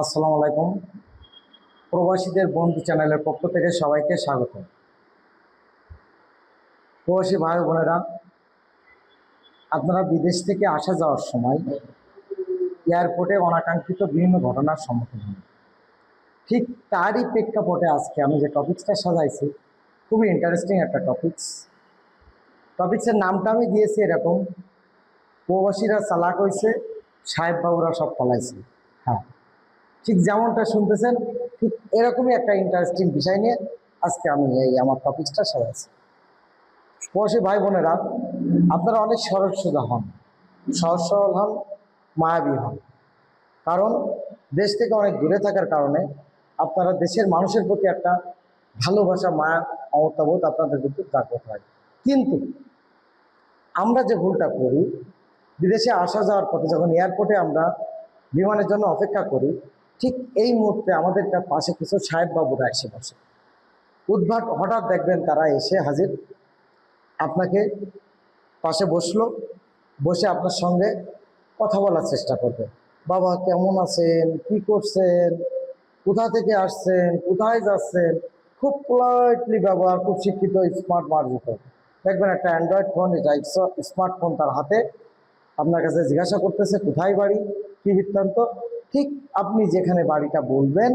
আসসালামু আলাইকুম। প্রবাসীদের বন্ধু চ্যানেলের পক্ষ থেকে সবাইকে স্বাগত। প্রবাসী ভাই বোনেরা, আপনারা বিদেশ থেকে আসা যাওয়ার সময় এয়ারপোর্টে অনাকাঙ্ক্ষিত বিভিন্ন ঘটনার সম্মুখীন হন। ঠিক তারই প্রেক্ষাপটে আজকে আমি যে টপিকসটা সাজাইছি, খুবই ইন্টারেস্টিং একটা টপিকস টপিক্সের নামটা আমি দিয়েছি এরকম, প্রবাসীরা চালাক হয়েছে সাহেব বাবুরা সব পালাইছে। হ্যাঁ। ঠিক যেমনটা শুনতেছেন, ঠিক এরকমই একটা ইন্টারেস্টিং বিষয় নিয়ে আজকে আমি এই আমার টপিকসটা সাজাইছি প্রবাসী ভাই বোনেরা, আপনারা অনেক সরল সোজা হন, সহজ সরল হন, মায়াবী হন। কারণ দেশ থেকে অনেক দূরে থাকার কারণে আপনারা দেশের মানুষের প্রতি একটা ভালোবাসা, মায়া, মমতাবোধ আপনাদের কিন্তু জাগ্রত হয়। কিন্তু আমরা যে ভুলটা করি, বিদেশে আসা যাওয়ার পথে যখন এয়ারপোর্টে আমরা বিমানের জন্য অপেক্ষা করি ঠিক এই মুহূর্তে আমাদের পাশে কিছু সাহেব বাবুরা এসে বসে। উদ্ভাট হঠাৎ দেখবেন তারা এসে হাজির। আপনাকে পাশে বসল, বসে আপনার সঙ্গে কথা বলার চেষ্টা করবে। বাবা, কেমন আছেন? কি করছেন? কোথা থেকে আসছেন? কোথায় যাচ্ছেন? খুব পোলাইটলি ব্যবহার, খুব শিক্ষিত স্মার্ট মার্জিত। দেখবেন একটা অ্যান্ড্রয়েড ফোন এটা স্মার্টফোন তার হাতে। আপনার কাছে জিজ্ঞাসা করতেছে, কোথায় বাড়ি? কি বৃত্তান্ত? ঠিক আপনি যেখানে বাড়িটা বলবেন,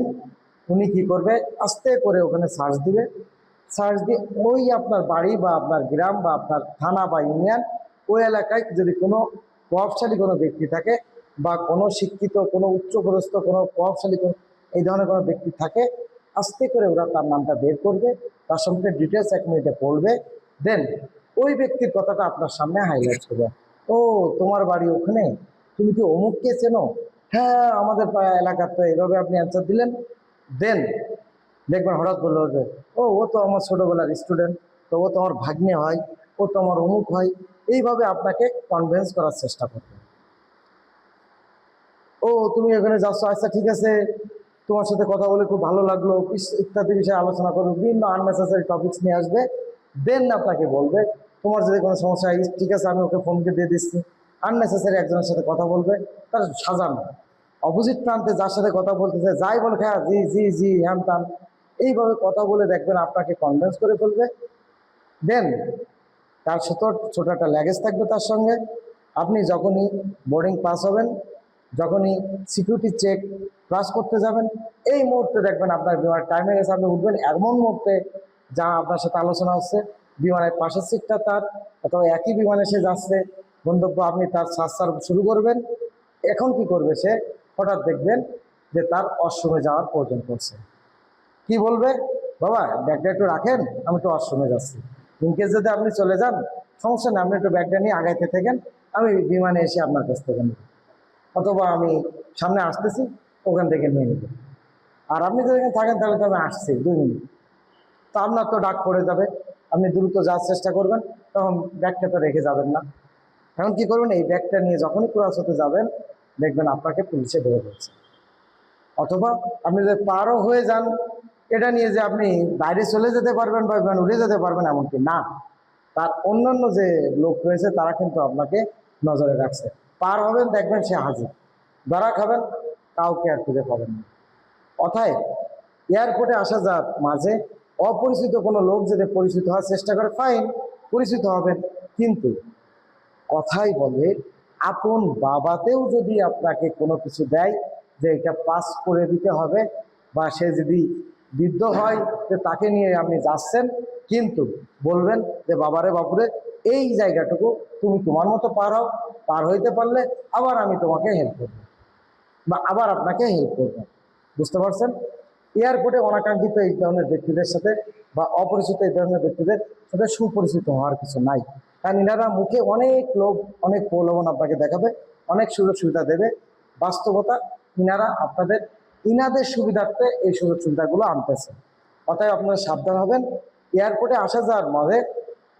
উনি কি করবে? আস্তে করে ওখানে সার্চ দিবে। সার্চ দিয়ে ওই আপনার বাড়ি বা আপনার গ্রাম বা আপনার থানা বা ইউনিয়ন, ওই এলাকায় যদি কোনো প্রভাবশালী কোনো ব্যক্তি থাকে বা কোনো শিক্ষিত, কোনো উচ্চপদস্থ, কোনো প্রভাবশালী কোনো এই ধরনের কোনো ব্যক্তি থাকে, আস্তে করে ওরা তার নামটা বের করবে, তার সঙ্গে ডিটেলস এক মিনিটে পড়বে দেন ওই ব্যক্তির কথাটা আপনার সামনে হাইলাইট করবে। ও, তোমার বাড়ি ওখানে? তুমি কি অমুককে চেনো? হ্যাঁ আমাদের পাড়া এলাকার তো এইভাবে আপনি অ্যান্সার দিলেন। দেন দেখবেন হঠাৎ বলে উঠবে ও ও তো আমার ছোটোবেলার স্টুডেন্ট তো ও তো আমার ভাগ্নে হয়, ও তো আমার অমুক হয়। এইভাবে আপনাকে কনভিন্স করার চেষ্টা করবে ও, তুমি এখানে যাচ্ছ? আচ্ছা ঠিক আছে। তোমার সাথে কথা বলে খুব ভালো লাগল। ইত্যাদি বিষয়ে আলোচনা করবে, বিভিন্ন আননেসেসারি টপিকস নিয়ে আসবে। দেন আপনাকে বলবে, তোমার যদি কোনো সমস্যা ঠিক আছে, আমি ওকে ফোনকে দিয়ে দিচ্ছি। আননেসেসারি একজনের সাথে কথা বলবে, তার সাজানো। অপোজিট প্রান্তে যার সাথে কথা বলতেছে, যাই বলে হ্যাঁ জি জি জি, হ্যান তান এইভাবে কথা বলে দেখবেন আপনাকে কনভিন্স করে ফেলবে। দেন তার সাথে ছোট একটা ল্যাগেজ থাকবে তার সঙ্গে। আপনি যখনই বোর্ডিং পাস হবেন, যখনই সিকিউরিটি চেক ক্লাস করতে যাবেন, এই মুহূর্তে দেখবেন আপনার বিমানের টাইমে গেছে আপনি উঠবেন। এমন মুহূর্তে যা আপনার সাথে আলোচনা হচ্ছে, বিমানের পাশের সিটটা তার, অথবা একই বিমানে সে যাচ্ছে গন্তব্য আপনি তার সার শুরু করবেন। এখন কি করবে সে? হঠাৎ দেখবেন যে তার অশ্রমে যাওয়ার প্রয়োজন পড়ছে। কি বলবে? বাবা, ব্যাগটা একটু রাখেন, আমি তো অশ্রমে যাচ্ছি। ইনকেস যদি আপনি চলে যান, সমস্যা নেই, আপনি একটু ব্যাগটা নিয়ে আগাইতে থাকেন, আমি বিমানে এসে আপনার কাছ থেকে নেব। অথবা আমি সামনে আসতেছি, ওখান থেকে নিয়ে নেব। আর আপনি যদি এখানে থাকেন, তাহলে তো আমি আসছি দুই মিনিট। তো আপনার তো ডাক পড়ে যাবে। আপনি দ্রুত যাওয়ার চেষ্টা করবেন, তখন ব্যাগটা তো রেখে যাবেন না। এখন কি করবেন? এই ব্যাগটা নিয়ে যখনই ক্রস হতে যাবেন, দেখবেন আপনাকে পুলিশে ধরে ফেলছে। অথবা আপনি যদি পারও হয়ে যান, এটা নিয়ে যে আপনি বাইরে চলে যেতে পারবেন বা উড়ে যেতে পারবেন এমনকি না। তার অন্যান্য যে লোক রয়েছে, তারা কিন্তু আপনাকে নজরে রাখছে। পার হবেন, দেখবেন সে হাজির। ধরা খাবেন, কাউকে আর খুঁজে পাবেন না। অথায় এয়ারপোর্টে আসা যাক মাঝে অপরিচিত কোনো লোক যদি পরিচিত হওয়ার চেষ্টা করে ফাইন পরিচিত হবেন। কিন্তু কথাই বলে, আপন বাবাতেও যদি আপনাকে কোনো কিছু দেয় যে এটা পাস করে দিতে হবে বা সে যদি বৃদ্ধ হয় যে তাকে নিয়ে আপনি যাচ্ছেন, কিন্তু বলবেন যে, বাবারে বাপুরে এই জায়গাটুকু তুমি তোমার মতো পার হও, পার হইতে পারলে আবার আমি তোমাকে হেল্প করব বা আবার আপনাকে হেল্প করব। বুঝতে পারছেন? এয়ারপোর্টে অনাকাঙ্ক্ষিত এই ধরনের ব্যক্তিদের সাথে বা অপরিচিত এই ধরনের ব্যক্তিদের সাথে সুপরিচিত হওয়ার কিছু নাই। কারণ ইনারা মুখে অনেক লোক অনেক প্রলোভন আপনাকে দেখাবে, অনেক সুযোগ সুবিধা দেবে। বাস্তবতা, ইনারা আপনাদের, ইনাদের সুবিধার্থে এই সুযোগ সুবিধাগুলো আনতেছে। অতএব আপনারা সাবধান হবেন। এয়ারপোর্টে আসা যাওয়ার মধ্যে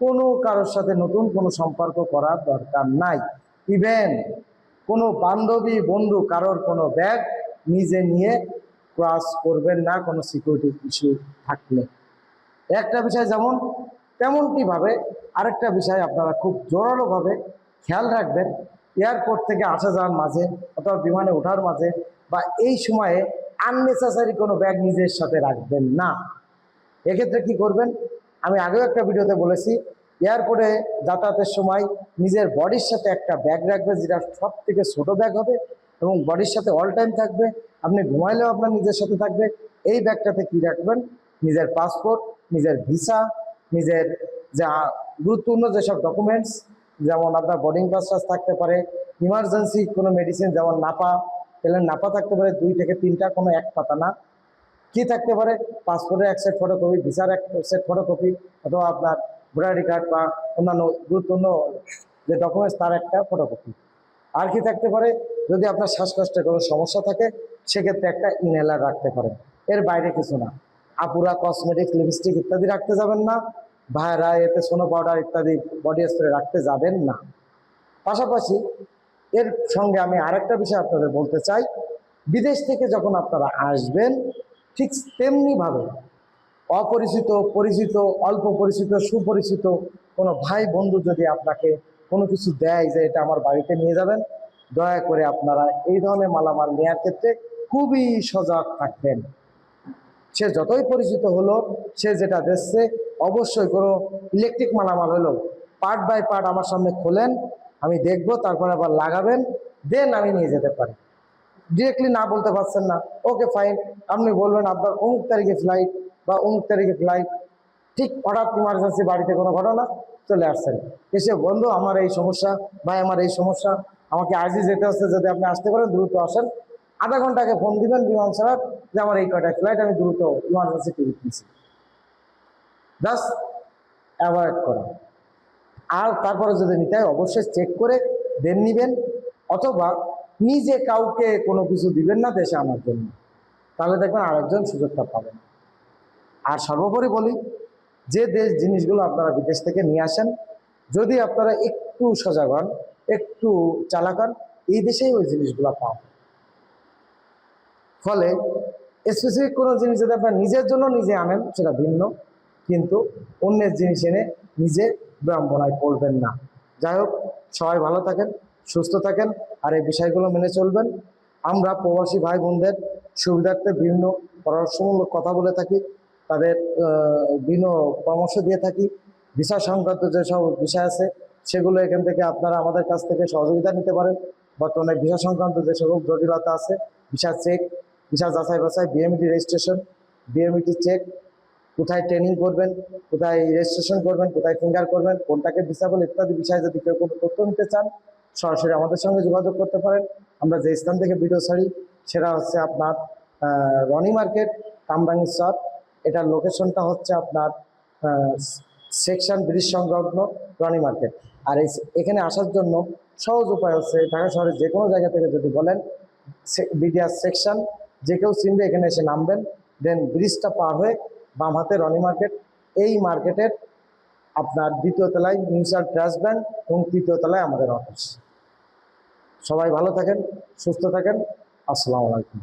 কোনো কারোর সাথে নতুন কোনো সম্পর্ক করার দরকার নাই। ইভেন কোনো বান্ধবী, বন্ধু, কারোর কোনো ব্যাগ নিজে নিয়ে ক্রস করবেন না, কোনো সিকিউরিটি ইস্যু থাকলে। একটা বিষয় যেমন তেমনটিভাবে আরেকটা বিষয় আপনারা খুব জোরালোভাবে খেয়াল রাখবেন, এয়ারপোর্ট থেকে আসা যাওয়ার মাঝে অথবা বিমানে ওঠার মাঝে বা এই সময়ে আননেসেসারি কোনো ব্যাগ নিজের সাথে রাখবেন না। এক্ষেত্রে কি করবেন? আমি আগেও একটা ভিডিওতে বলেছি, এয়ারপোর্টে যাতায়াতের সময় নিজের বডির সাথে একটা ব্যাগ রাখবে, যেটা সব থেকে ছোটো ব্যাগ হবে এবং বডির সাথে অল টাইম থাকবে। আপনি ঘুমাইলেও আপনার নিজের সাথে থাকবে। এই ব্যাগটাতে কি রাখবেন? নিজের পাসপোর্ট নিজের ভিসা নিজের যা গুরুত্বপূর্ণ যেসব ডকুমেন্টস যেমন আপনার বোর্ডিং পাস থাকতে পারে ইমার্জেন্সি কোনো মেডিসিন যেমন নাপা পেলেন নাপা থাকতে পারে, দুই থেকে তিনটা কোনো এক পাতা না। কি থাকতে পারে? পাসপোর্টের এক সেট ফটোকপি ভিসার এক সেট ফটোকপি অথবা আপনার ভোটার কার্ড বা অন্যান্য গুরুত্বপূর্ণ যে ডকুমেন্টস তার একটা ফটোকপি আর কি থাকতে পারে? যদি আপনার শ্বাসকষ্টের কোনো সমস্যা থাকে, সেক্ষেত্রে একটা ইনহেলার রাখতে পারেন। এর বাইরে কিছু না। আপুরা কসমেটিক্স লিপস্টিক ইত্যাদি রাখতে যাবেন না। ভাইরা এতে সোনো পাউডার ইত্যাদি বডি স্প্রে রাখতে যাবেন না। পাশাপাশি এর সঙ্গে আমি আরেকটা বিষয় আপনাদের বলতে চাই, বিদেশ থেকে যখন আপনারা আসবেন, ঠিক তেমনিভাবে অপরিচিত, পরিচিত, অল্প পরিচিত, সুপরিচিত কোনো ভাই বন্ধু যদি আপনাকে কোনো কিছু দেয় যে এটা আমার বাড়িতে নিয়ে যাবেন, দয়া করে আপনারা এই ধরনের মালামাল নেওয়ার ক্ষেত্রে খুবই সজাগ থাকবেন। সে যতই পরিচিত হলো, সে যেটা দেখছে, অবশ্যই কোনো ইলেকট্রিক মালামাল হলো। পার্ট বাই পার্ট আমার সামনে খোলেন, আমি দেখব, তারপর আবার লাগাবেন, দেন আমি নিয়ে যেতে পারি। ডিরেক্টলি না বলতে পারছেন না। ওকে ফাইন আপনি বলবেন, আপনার অমুক তারিখে ফ্লাইট বা অমুক তারিখে ফ্লাইট ঠিক হঠাৎ ইমার্জেন্সি বাড়িতে কোনো ঘটনা চলে আসছেন এসে, বন্ধু, আমার এই সমস্যা ভাই আমার এই সমস্যা, আমাকে আজই যেতে হচ্ছে যদি আপনি আসতে পারেন, দ্রুত আসেন। আধা ঘণ্টা আগে ফোন দিবেন বিমান ছাড়া যে আমার এই কয়টা ফ্লাইট আমি দ্রুত ইমার্জেন্সি টিকিট নিচ্ছি জাস্ট অ্যাভয়েড করা। আর তারপরে যদি নিতে হয়, অবশ্যই চেক করে দেন নিবেন, অথবা নিজে কাউকে কোনো কিছু দিবেন না দেশে আনার জন্য। তাহলে দেখবেন আরেকজন সুযোগটা পাবেন। আর সর্বোপরি বলি, যে দেশ জিনিসগুলো আপনারা বিদেশ থেকে নিয়ে আসেন, যদি আপনারা একটু সজাগ হন, একটু চালাক হন, এই দেশেই ওই জিনিসগুলো পাবেন ফলে স্পেসিফিক কোনো জিনিস যদি আপনার নিজের জন্য নিজে আনেন, সেটা ভিন্ন। কিন্তু অন্যের জিনিস এনে নিজে বিড়ম্বনায় পড়বেন না। যাই হোক, সবাই ভালো থাকেন, সুস্থ থাকেন, আর এই বিষয়গুলো মেনে চলবেন। আমরা প্রবাসী ভাই বোনদের সুবিধার্থে বিভিন্ন পরামর্শমূলক কথা বলে থাকি, তাদের বিভিন্ন পরামর্শ দিয়ে থাকি, ভিসা সংক্রান্ত যেসব বিষয় আছে, সেগুলো এখান থেকে আপনারা আমাদের কাছ থেকে সহযোগিতা নিতে পারেন। বর্তমানে ভিসা সংক্রান্ত যে সকল জটিলতা আছে, ভিসা চেক ভিসা যাচাই বাছাই বিএমইটি রেজিস্ট্রেশন বিএমইটি চেক কোথায় ট্রেনিং করবেন, কোথায় রেজিস্ট্রেশন করবেন, কোথায় ফিঙ্গার করবেন, কোনটাকে ভিসা বলে ইত্যাদি বিষয়ে যদি কেউ কোনো তথ্য নিতে চান, সরাসরি আমাদের সঙ্গে যোগাযোগ করতে পারেন। আমরা যে স্থান থেকে ভিডিও ছাড়ি, সেটা হচ্ছে আপনার রনি মার্কেট, কামরাঙ্গি চর এটার লোকেশনটা হচ্ছে আপনার সেকশন ব্রিজ সংলগ্ন রনি মার্কেট। আর এই এখানে আসার জন্য সহজ উপায় হচ্ছে ঢাকা শহরের যে কোনো জায়গা থেকে যদি বলেন বিডিআর সেকশন যে কেউ চিনবে, এখানে এসে নামবেন। দেন ব্রিজটা পার হয়ে বাম হাতে রনি মার্কেট। এই মার্কেটের আপনার দ্বিতীয় তলায় মিউনিসিপাল ট্রাস্ট ব্যাংক এবং তৃতীয় তলায় আমাদের অফিস। সবাই ভালো থাকেন, সুস্থ থাকেন। আসসালামু আলাইকুম।